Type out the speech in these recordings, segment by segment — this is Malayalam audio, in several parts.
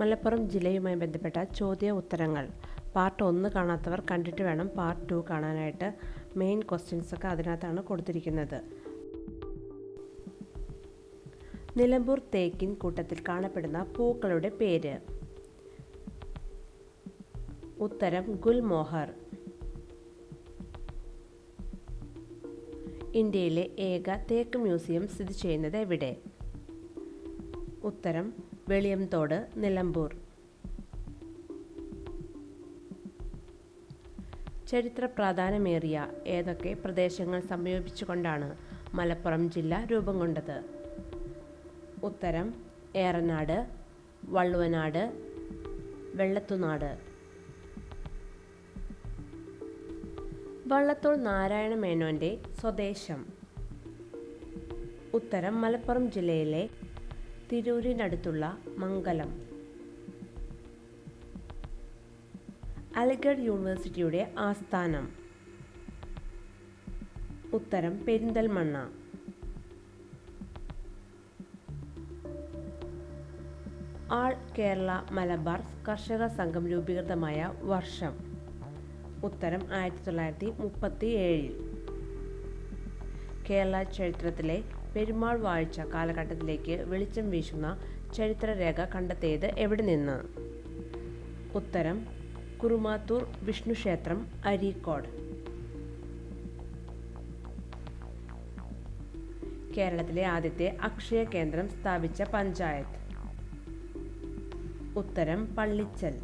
മലപ്പുറം ജില്ലയുമായി ബന്ധപ്പെട്ട ചോദ്യ ഉത്തരങ്ങൾ. പാർട്ട് ഒന്ന് കാണാത്തവർ കണ്ടിട്ട് വേണം പാർട്ട് ടു കാണാനായിട്ട്. മെയിൻ ക്വസ്റ്റ്യൻസ് ഒക്കെ അതിനകത്താണ് കൊടുത്തിരിക്കുന്നത്. നിലമ്പൂർ തേക്കിൻ കൂട്ടത്തിൽ കാണപ്പെടുന്ന പൂക്കളുടെ പേര്. ഉത്തരം ഗുൽമോഹർ. ഇന്ത്യയിലെ ഏക തേക്ക് മ്യൂസിയം സ്ഥിതി ചെയ്യുന്നത് എവിടെ? ഉത്തരം വെളിയംതോട് നിലമ്പൂർ. ചരിത്ര പ്രാധാന്യമേറിയ ഏതൊക്കെ പ്രദേശങ്ങൾ സംയോജിപ്പിച്ചുകൊണ്ടാണ് മലപ്പുറം ജില്ല രൂപം കൊണ്ടത്? ഉത്തരം ഏറനാട് വള്ളുവനാട് വെള്ളത്തുനാട്. വള്ളത്തോൾ നാരായണ മേനോന്റെ സ്വദേശം. ഉത്തരം മലപ്പുറം ജില്ലയിലെ തിരൂരിനടുത്തുള്ള മംഗലം. അലിഗഡ് യൂണിവേഴ്സിറ്റിയുടെ ആസ്ഥാനം. ഉത്തരം പെരിന്തൽമണ്ണ. ആൾ കേരള മലബാർ കർഷക സംഘം രൂപീകൃതമായ വർഷം. ഉത്തരം ആയിരത്തി തൊള്ളായിരത്തി മുപ്പത്തി ഏഴിൽ കേരള ചരിത്രത്തിലെ പെരുമാൾ വാഴ്ച കാലഘട്ടത്തിലേക്ക് വെളിച്ചം വീശുന്ന ചരിത്രരേഖ കണ്ടെത്തിയത് എവിടെ നിന്ന്? ഉത്തരം കുറുമാത്തൂർ വിഷ്ണു ക്ഷേത്രം അരീക്കോട്. കേരളത്തിലെ ആദ്യത്തെ അക്ഷയ കേന്ദ്രം സ്ഥാപിച്ച പഞ്ചായത്ത്. ഉത്തരം പള്ളിച്ചൽ.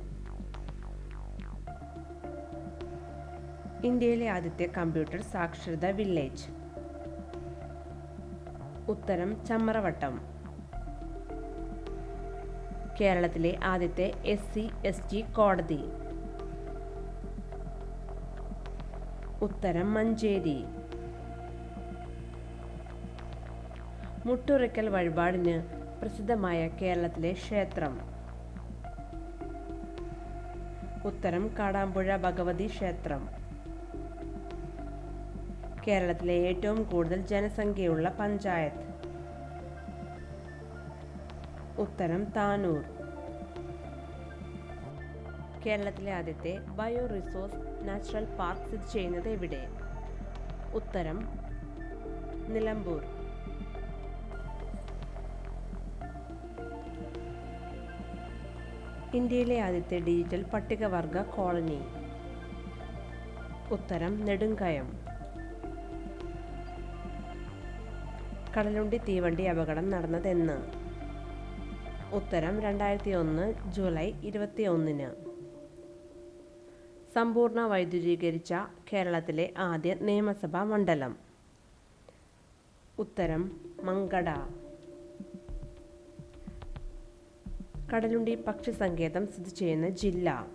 ഇന്ത്യയിലെ ആദ്യത്തെ കമ്പ്യൂട്ടർ സാക്ഷരത വില്ലേജ്. ഉത്തരം ചമ്മറവട്ടം കേരളത്തിലെ ആദ്യത്തെ എസ് സി എസ് ടി കോടതി. ഉത്തരം മഞ്ചേരി. മുട്ടുറയ്ക്കൽ വഴിപാടിന് പ്രസിദ്ധമായ കേരളത്തിലെ ക്ഷേത്രം. ഉത്തരം കാടാമ്പുഴ ഭഗവതി ക്ഷേത്രം. കേരളത്തിലെ ഏറ്റവും കൂടുതൽ ജനസംഖ്യയുള്ള പഞ്ചായത്ത്. ഉത്തരം താനൂർ. കേരളത്തിലെ ആദ്യത്തെ ബയോ റിസോഴ്സ് നാച്ചുറൽ പാർക്ക് സ്ഥിതി ചെയ്യുന്നത് എവിടെ? ഉത്തരം നിലമ്പൂർ. ഇന്ത്യയിലെ ആദ്യത്തെ ഡിജിറ്റൽ പട്ടികവർഗ കോളനി. ഉത്തരം നെടുങ്കയം. കടലുണ്ടി തീവണ്ടി അപകടം നടന്നതെന്ന്. ഉത്തരം രണ്ടായിരത്തി ഒന്ന് ജൂലൈ ഇരുപത്തി ഒന്നിന് സമ്പൂർണ വൈദ്യുതീകരിച്ച കേരളത്തിലെ ആദ്യ നിയമസഭാ മണ്ഡലം. ഉത്തരം മങ്കട. കടലുണ്ടി പക്ഷി സങ്കേതം സ്ഥിതി ചെയ്യുന്ന ജില്ല.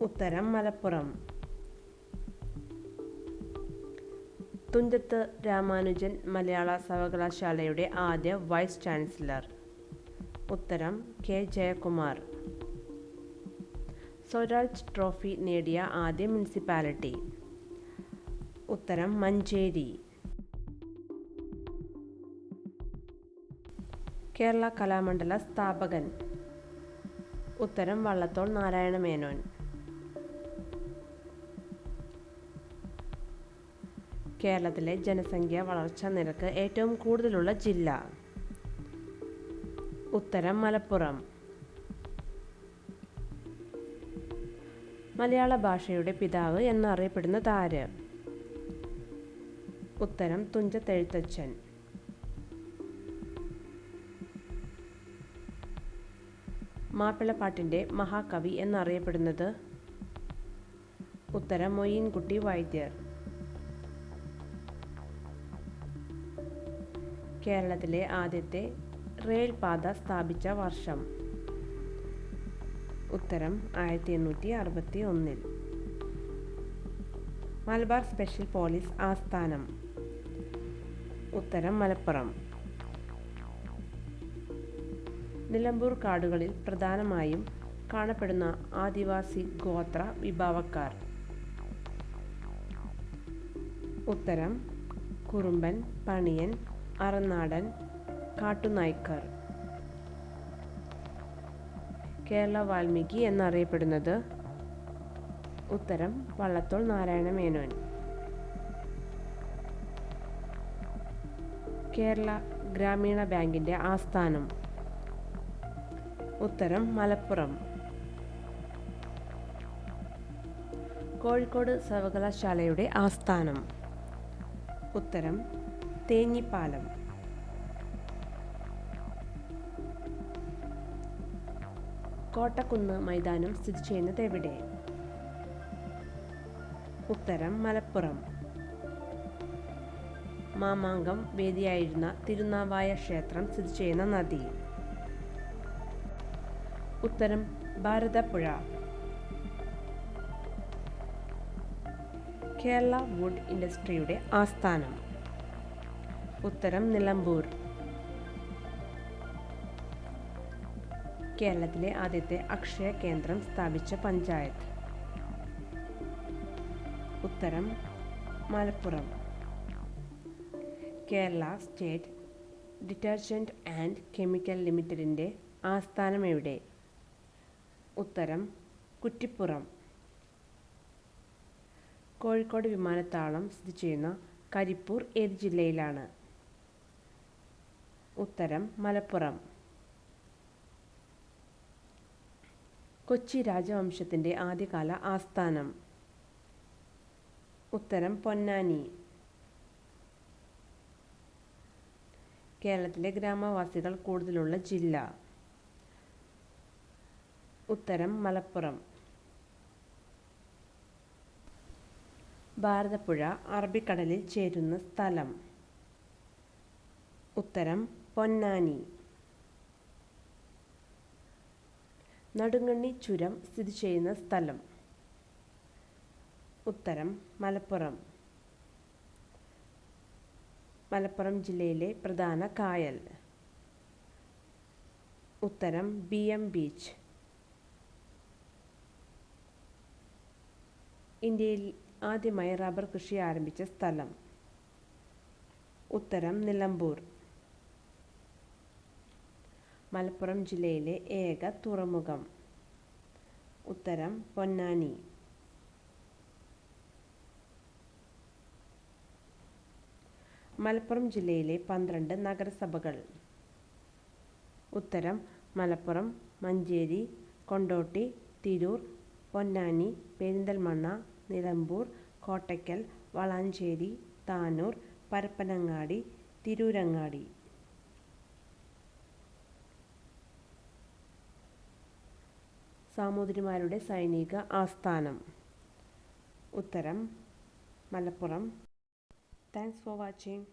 ഉത്തരം മലപ്പുറം. തുഞ്ചത്ത് രാമാനുജൻ മലയാള സർവകലാശാലയുടെ ആദ്യ വൈസ് ചാൻസലർ. ഉത്തരം കെ. ജയകുമാർ. സ്വരാജ് ട്രോഫി നേടിയ ആദ്യ മുനിസിപ്പാലിറ്റി. ഉത്തരം മഞ്ചേരി. കേരള കലാമണ്ഡല സ്ഥാപകൻ. ഉത്തരം വള്ളത്തോൾ നാരായണ മേനോൻ കേരളത്തിലെ ജനസംഖ്യ വളർച്ചാ നിരക്ക് ഏറ്റവും കൂടുതലുള്ള ജില്ല. ഉത്തരം മലപ്പുറം. മലയാള ഭാഷയുടെ പിതാവ് എന്നറിയപ്പെടുന്ന താര്. ഉത്തരം തുഞ്ചത്തെഴുത്തച്ഛൻ. മാപ്പിളപ്പാട്ടിന്റെ മഹാകവി എന്നറിയപ്പെടുന്നത് ഉത്തരം മൊയ്യൻകുട്ടി വൈദ്യർ. കേരളത്തിലെ ആദ്യത്തെ റെയിൽ പാത സ്ഥാപിച്ച വർഷം. ഉത്തരം ആയിരത്തി എണ്ണൂറ്റി അറുപത്തി ഒന്നിൽ മലബാർ സ്പെഷ്യൽ പോലീസ് ആസ്ഥാനം. ഉത്തരം മലപ്പുറം. നിലമ്പൂർ കാടുകളിൽ പ്രധാനമായും കാണപ്പെടുന്ന ആദിവാസി ഗോത്ര വിഭാവക്കാർ. ഉത്തരം കുറുമ്പൻ പണിയൻ അറനാടൻ കാട്ടുനായ്ക്കർ. കേരള വാൽമീകി എന്നറിയപ്പെടുന്നത് ഉത്തരം വള്ളത്തോൾ നാരായണ മേനോൻ. കേരള ഗ്രാമീണ ബാങ്കിന്റെ ആസ്ഥാനം. ഉത്തരം മലപ്പുറം. കോഴിക്കോട് സർവകലാശാലയുടെ ആസ്ഥാനം. ഉത്തരം തേഞ്ഞിപ്പാലം. കോട്ടക്കുന്ന് മൈതാനം സ്ഥിതി ചെയ്യുന്നത് എവിടെ? ഉത്തരം മലപ്പുറം. മാമാങ്കം വേദിയായിരുന്ന തിരുനാവായ ക്ഷേത്രം സ്ഥിതി ചെയ്യുന്ന നദി. ഉത്തരം ഭാരതപ്പുഴ. കേരള വുഡ് ഇൻഡസ്ട്രിയുടെ ആസ്ഥാനം. ഉത്തരം നിലമ്പൂർ. കേരളത്തിലെ ആദ്യത്തെ അക്ഷയ കേന്ദ്രം സ്ഥാപിച്ച പഞ്ചായത്ത്. ഉത്തരം Malappuram. Kerala state detergent and chemical ലിമിറ്റഡിന്റെ ആസ്ഥാനം എവിടെ? ഉത്തരം കുറ്റിപ്പുറം. കോഴിക്കോട് വിമാനത്താവളം സ്ഥിതി ചെയ്യുന്ന കരിപ്പൂർ ഏത് ജില്ലയിലാണ്? ഉത്തരം മലപ്പുറം. കൊച്ചി രാജവംശത്തിന്റെ ആദ്യകാല ആസ്ഥാനം. ഉത്തരം പൊന്നാനി. കേരളത്തിലെ ഗ്രാമവാസികൾ കൂടുതലുള്ള ജില്ല. ഉത്തരം മലപ്പുറം. ഭാരതപ്പുഴ അറബിക്കടലിൽ ചേരുന്ന സ്ഥലം. ഉത്തരം പൊന്നാനി. നടുങ്ങണ്ണി ചുരം സ്ഥിതി ചെയ്യുന്ന സ്ഥലം. ഉത്തരം മലപ്പുറം. മലപ്പുറം ജില്ലയിലെ പ്രധാന കായൽ. ഉത്തരം ബി എം ബീച്ച്. ഇന്ത്യയിൽ ആദ്യമായി റബ്ബർ കൃഷി ആരംഭിച്ച സ്ഥലം. ഉത്തരം നിലമ്പൂർ. മലപ്പുറം ജില്ലയിലെ ഏക തുറമുഖം. ഉത്തരം പൊന്നാനി. മലപ്പുറം ജില്ലയിലെ പന്ത്രണ്ട് നഗരസഭകൾ. ഉത്തരം മലപ്പുറം മഞ്ചേരി കൊണ്ടോട്ടി തിരൂർ പൊന്നാനി പെരിന്തൽമണ്ണ നിലമ്പൂർ കോട്ടയ്ക്കൽ വളാഞ്ചേരി താനൂർ പരപ്പനങ്ങാടി തിരൂരങ്ങാടി. സാമൂതിരിമാരുടെ സൈനിക ആസ്ഥാനം. ഉത്തരം മലപ്പുറം. Thanks for watching